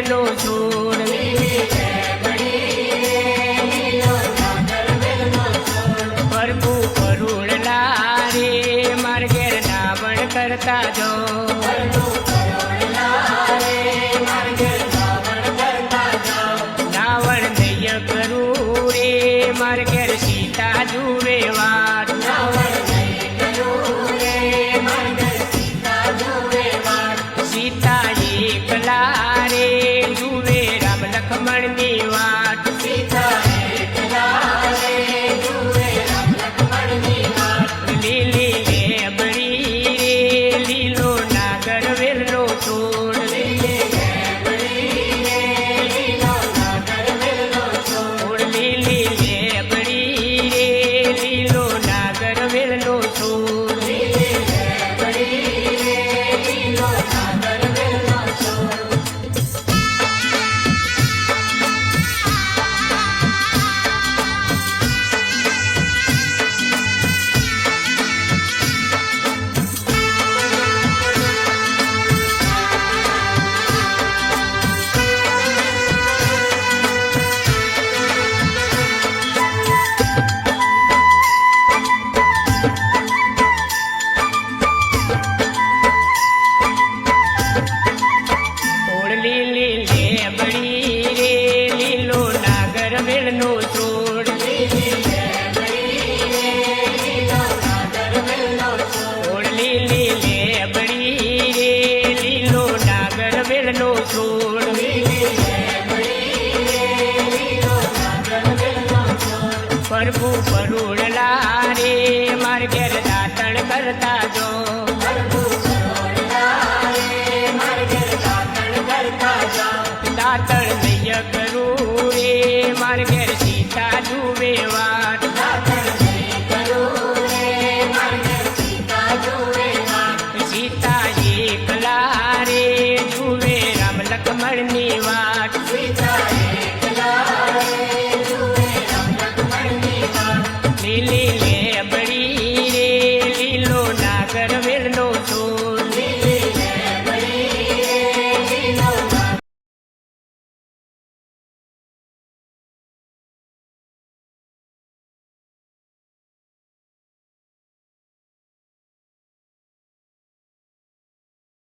વેલો છોડ પ્રભુ કરુણ લારે માર ઘેર ના કરતા જો. પરભુ પરુળલા રે માર ઘેર દાતણ કરતા જો. દાતણ જય કરું રે, માર ઘેર સીતા જુવે વાત. સીતા એકલા રે જુવે રામ લખમણની વાત. লাগিলে